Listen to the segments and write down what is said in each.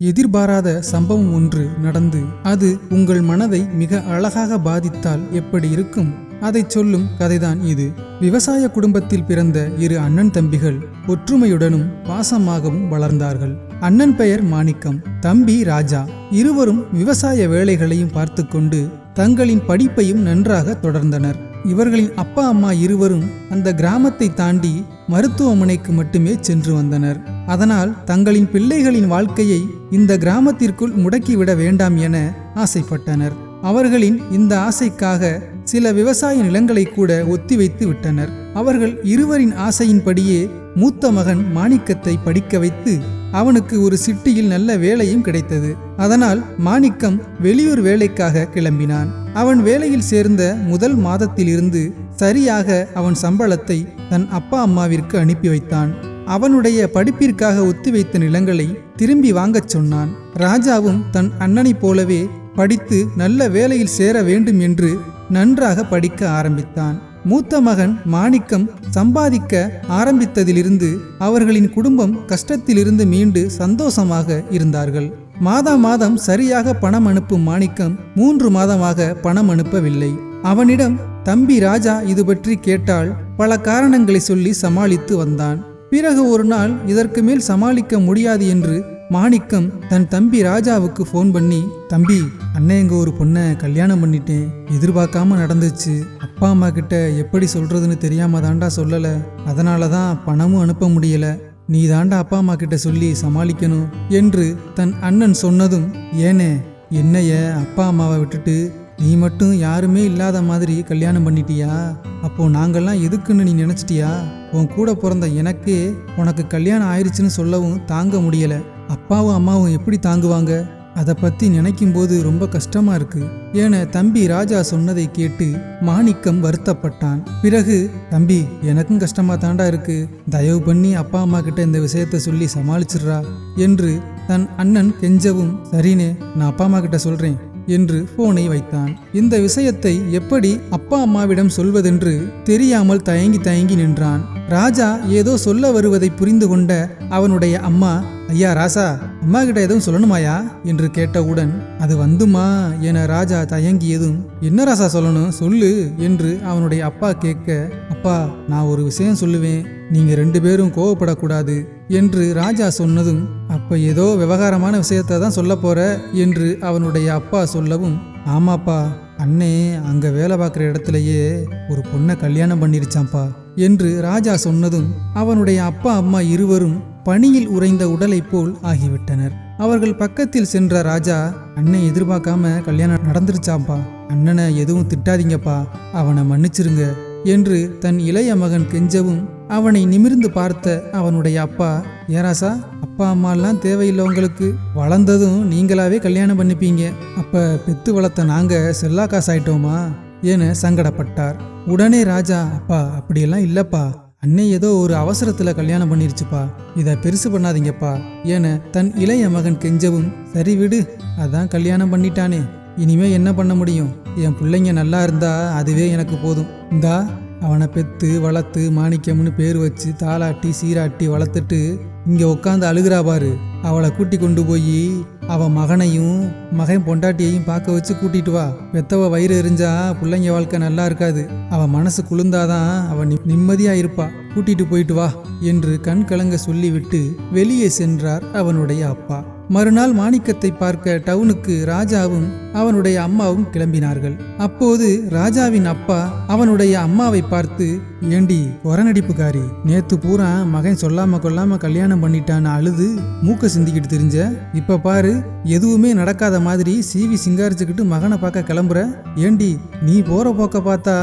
எதிர்பாராத சம்பவம் ஒன்று நடந்து அது உங்கள் மனதை மிக அழகாக பாதித்தால் எப்படி இருக்கும்? அதை சொல்லும் கதைதான் இது. விவசாய குடும்பத்தில் பிறந்த இரு அண்ணன் தம்பிகள் ஒற்றுமையுடனும் பாசமாகவும் வளர்ந்தார்கள். அண்ணன் பெயர் மாணிக்கம் தம்பி ராஜா. இருவரும் விவசாய வேலைகளையும் பார்த்து கொண்டு தங்களின் படிப்பையும் நன்றாக தொடர்ந்தனர். இவர்களின் அப்பா அம்மா இருவரும் அந்த கிராமத்தை தாண்டி மருத்துவமனைக்கு மட்டுமே சென்று வந்தனர். அதனால் தங்களின் பிள்ளைகளின் வாழ்க்கையை இந்த கிராமத்திற்குள் முடக்கிவிட வேண்டாம் என ஆசைப்பட்டனர். அவர்களின் இந்த ஆசைக்காக சில விவசாய நிலங்களை கூட ஒத்திவைத்து விட்டனர். அவர்கள் இருவரின் ஆசையின்படியே மூத்த மகன் மாணிக்கத்தை படிக்க வைத்து அவனுக்கு ஒரு சிட்டியில் நல்ல வேலையும் கிடைத்தது. அதனால் மாணிக்கம் வெளியூர் வேலைக்காக கிளம்பினான். அவன் வேலையில் சேர்ந்த முதல் மாதத்திலிருந்து சரியாக அவன் சம்பளத்தை தன் அப்பா அம்மாவிற்கு அனுப்பி வைத்தான். அவனுடைய படிப்பிற்காக ஒத்திவைத்த நிலங்களை திரும்பி வாங்கச் சொன்னான். ராஜாவும் தன் அண்ணனைப் போலவே படித்து நல்ல வேலையில் சேர வேண்டும் என்று நன்றாக படிக்க ஆரம்பித்தான். மூத்த மகன் மாணிக்கம் சம்பாதிக்க ஆரம்பித்ததிலிருந்து அவர்களின் குடும்பம் கஷ்டத்திலிருந்து மீண்டு சந்தோஷமாக இருந்தார்கள். மாதா மாதம் சரியாக பணம் அனுப்பும் மாணிக்கம் மூன்று மாதமாக பணம் அனுப்பவில்லை. அவனிடம் தம்பி ராஜா இது பற்றி கேட்டால் பல காரணங்களை சொல்லி சமாளித்து வந்தான். பிறகு ஒரு நாள் இதற்கு மேல் சமாளிக்க முடியாது என்று மாணிக்கம் தன் தம்பி ராஜாவுக்கு ஃபோன் பண்ணி தம்பி அண்ணன் எங்க ஒரு பொண்ணை கல்யாணம் பண்ணிட்டேன். எதிர்பார்க்காம நடந்துச்சு. அப்பா அம்மா கிட்ட எப்படி சொல்றதுன்னு தெரியாம தாண்டா சொல்லல. அதனால தான் பணமும் அனுப்ப முடியல. நீ தாண்டா அப்பா அம்மா கிட்ட சொல்லி சமாளிக்கணும் என்று தன் அண்ணன் சொன்னதும் ஏனே என்னைய அப்பா அம்மாவை விட்டுட்டு நீ மட்டும் யாருமே இல்லாத மாதிரி கல்யாணம் பண்ணிட்டியா? அப்போ நாங்கள்லாம் எதுக்குன்னு நீ நினைச்சிட்டியா? உன் கூட பிறந்த எனக்கே உனக்கு கல்யாணம் ஆயிடுச்சுன்னு சொல்லவும் தாங்க முடியல. அப்பாவும் அம்மாவும் எப்படி தாங்குவாங்க? அதை பற்றி நினைக்கும் போது ரொம்ப கஷ்டமா இருக்கு. என தம்பி ராஜா சொன்னதை கேட்டு மாணிக்கம் வருத்தப்பட்டான். பிறகு தம்பி எனக்கும் கஷ்டமா தாண்டா இருக்கு. தயவு பண்ணி அப்பா அம்மா கிட்ட இந்த விஷயத்த சொல்லி சமாளிச்சிடுறா என்று தன் அண்ணன் கெஞ்சவும் சரினே நான் அப்பா அம்மா கிட்ட சொல்றேன் என்று போனை வைத்தான். இந்த விஷயத்தை எப்படி அப்பா அம்மாவிடம் சொல்வதென்று தெரியாமல் தயங்கி தயங்கி நின்றான். ராஜா ஏதோ சொல்ல வருவதை புரிந்து கொண்ட அவனுடைய அம்மா ஐயா ராசா அம்மா கிட்ட எதுவும் சொல்லணுமாயா? என்று கேட்டவுடன் அது வந்துமா என ராஜா தயங்கியதும் என்ன ராசா சொல்லணும் சொல்லு என்று அவனுடைய அப்பா கேட்க அப்பா நான் ஒரு விஷயம் சொல்லுவேன் நீங்க ரெண்டு பேரும் கோவப்படக்கூடாது என்று ராஜா சொன்னதும் அப்ப ஏதோ விவகாரமான விஷயத்தை தான் சொல்ல போற என்று அவனுடைய அப்பா சொல்லவும் ஆமாப்பா அண்ணே அங்க வேலை பார்க்குற இடத்துலயே ஒரு பொண்ணை கல்யாணம் பண்ணிருச்சாம்ப்பா என்று ராஜா சொன்னதும் அவனுடைய அப்பா அம்மா இருவரும் பணியில் உறைந்த உடலைப் போல் ஆகிவிட்டனர். அவர்கள் பக்கத்தில் சென்ற ராஜா அண்ணன் எதிர்பார்க்காம கல்யாணம் நடந்துருச்சாப்பா அண்ணனை எதுவும் திட்டாதீங்கப்பா. அவனை மன்னிச்சிருங்க என்று தன் இளைய மகன் கெஞ்சவும் அவனை நிமிர்ந்து பார்த்த அவனுடைய அப்பா ஏராசா அப்பா அம்மாலாம் தேவையில்லை உங்களுக்கு. வளர்ந்ததும் நீங்களாவே கல்யாணம் பண்ணிப்பீங்க. அப்ப பெத்து வளர்த்த நாங்க செல்லா காசாயிட்டோமா என சங்கடப்பட்டார். உடனே ராஜா அப்பா அப்படியெல்லாம் இல்லப்பா. அன்னை ஏதோ ஒரு அவசரத்துல கல்யாணம் பண்ணிருச்சுப்பா. இதை பெருசு பண்ணாதீங்கப்பா. என தன் இளைய மகன் கெஞ்சவும் சரி விடு அதான் கல்யாணம் பண்ணிட்டானே. இனிமே என்ன பண்ண முடியும்? என் பிள்ளைங்க நல்லா இருந்தா அதுவே எனக்கு போதும். இந்தா அவனை பெத்து வளர்த்து மாணிக்கம்னு பேர் வச்சு தாளாட்டி சீராட்டி வளர்த்துட்டு இங்க உட்காந்து அழுகிறா பாரு. அவளை கூட்டி கொண்டு போய் அவன் மகனையும் மகன் பொண்டாட்டியையும் பார்க்க வச்சு கூட்டிட்டு வா. வெத்தவ வயிறு எரிஞ்சா பிள்ளைங்க வாழ்க்கை நல்லா இருக்காது. அவன் மனசு குளிர்ந்தாதான் அவன் நிம்மதியா இருப்பா. கூட்டிட்டு போயிட்டு வா என்று கண் கலங்க சொல்லிவிட்டு வெளியே சென்றார் அவனுடைய அப்பா. மறுநாள் மாணிக்கத்தை பார்க்க டவுனுக்கு ராஜாவும் அவனுடைய அம்மாவும் கிளம்பினார்கள். அப்போது ராஜாவின் அப்பா அவனுடைய அம்மாவை பார்த்து ஏண்டி கொரநடிப்புக்காரி நேத்து பூரா மகன் சொல்லாம கொல்லாம கல்யாணம் பண்ணிட்டான்னு அழுது மூக்க சிந்திக்கிட்டு தெரிஞ்ச? இப்ப பாரு எதுவுமே நடக்காத மாதிரி சீவி சிங்காரிச்சுக்கிட்டு மகனை பார்க்க கிளம்புற? ஏண்டி நீ போற போக்க பார்த்தா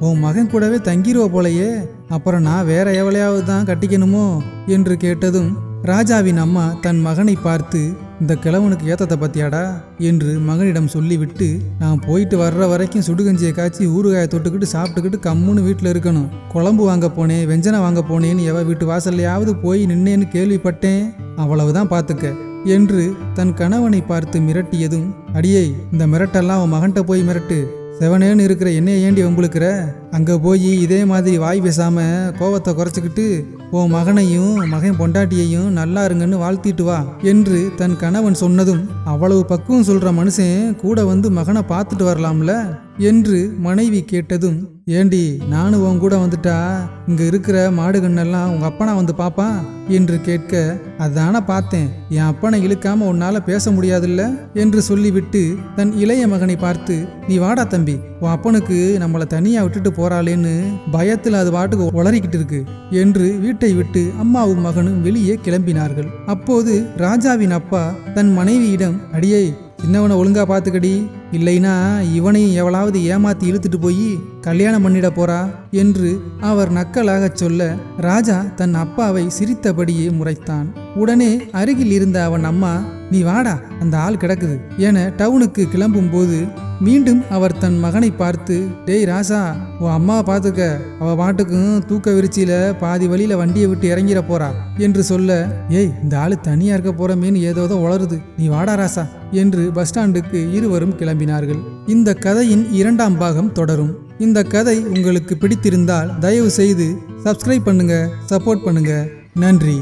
உன் மகன் கூடவே தங்கிருவ போலயே அப்புறம் நான் வேற எவளையாவது தான் கட்டிக்கணுமோ? என்று கேட்டதும் ராஜாவின் அம்மா தன் மகனை பார்த்து இந்த கிழவனுக்கு ஏத்தத்தை பத்தியாடா? என்று மகனிடம் சொல்லிவிட்டு நான் போயிட்டு வர்ற வரைக்கும் சுடுகஞ்சியை காய்ச்சி ஊறுகாயை தொட்டுக்கிட்டு சாப்பிட்டுக்கிட்டு கம்முன்னு வீட்டில் இருக்கணும். குழம்பு வாங்க போனேன் வெஞ்சனை வாங்க போனேன்னு எவ வீட்டு வாசல்லையாவது போய் நின்னேன்னு கேள்விப்பட்டேன். அவ்வளவுதான் பார்த்துக்க என்று தன் கணவனை பார்த்து மிரட்டியதும் அடியே இந்த மிரட்டெல்லாம் உன் மகன்கிட்ட போய் மிரட்டு. செவனேன்னு இருக்கிற என்னைய ஏண்டி வம்புழுக்கிற? அங்கே போய் இதே மாதிரி வாய் பேசாமல் கோவத்தை குறைச்சிக்கிட்டு உன் மகனையும் மகன் பொண்டாட்டியையும் நல்லா இருங்கன்னு வாழ்த்திட்டு வா என்று தன் கணவன் சொன்னதும் அவ்வளவு பக்குவம் சொல்கிற மனுஷன் கூட வந்து மகனை பார்த்துட்டு வரலாம்ல? என்று மனைவி கேட்டதும் ஏண்டி நானும் உன் கூட வந்துட்டா? இங்க இருக்கிற மாடு கண்ணெல்லாம் உங்க அப்பனா வந்து பாப்பான் என்று கேட்க அதான பார்த்தேன். என் அப்பனை இழுக்காம உன்னால பேச முடியாதுல்ல? என்று சொல்லிவிட்டு தன் இளைய மகனை பார்த்து நீ வாடா தம்பி. உன் அப்பனுக்கு நம்மளை தனியா விட்டுட்டு போறாளேன்னு பயத்தில் அது பாட்டுக்கு உளறிக்கிட்டு இருக்கு என்று வீட்டை விட்டு அம்மாவும் மகனும் வெளியே கிளம்பினார்கள். அப்போது ராஜாவின் அப்பா தன் மனைவியிடம் அடியே சின்னவனை ஒழுங்கா பார்த்துக்கடி. இல்லைனா இவனையும் எவளாவது ஏமாத்தி இழுத்துட்டு போய் கல்யாணம் பண்ணிட போறா என்று அவர் நக்கலாகச் சொல்ல ராஜா தன் அப்பாவை சிரித்தபடியே முறைத்தான். உடனே அருகில் இருந்த அவன் அம்மா நீ வாடா அந்த ஆள் கிடக்குது என டவுனுக்கு கிளம்பும்போது மீண்டும் அவர் தன் மகனை பார்த்து டேய் ராசா உன் அம்மாவை பார்த்துக்க. அவ பாட்டுக்கும் தூக்க விரிச்சியில பாதி வழியில வண்டியை விட்டு இறங்கிட போறா என்று சொல்ல ஏய் இந்த ஆளு தனியா இருக்க போறமேன்னு ஏதோதோ உளருது நீ வாடா ராசா என்று பஸ் ஸ்டாண்டுக்கு இருவரும் கிளம்பினார்கள். இந்த கதையின் இரண்டாம் பாகம் தொடரும். இந்த கதை உங்களுக்கு பிடித்திருந்தால் தயவு செய்து சப்ஸ்கிரைப் பண்ணுங்க சப்போர்ட் பண்ணுங்க. நன்றி.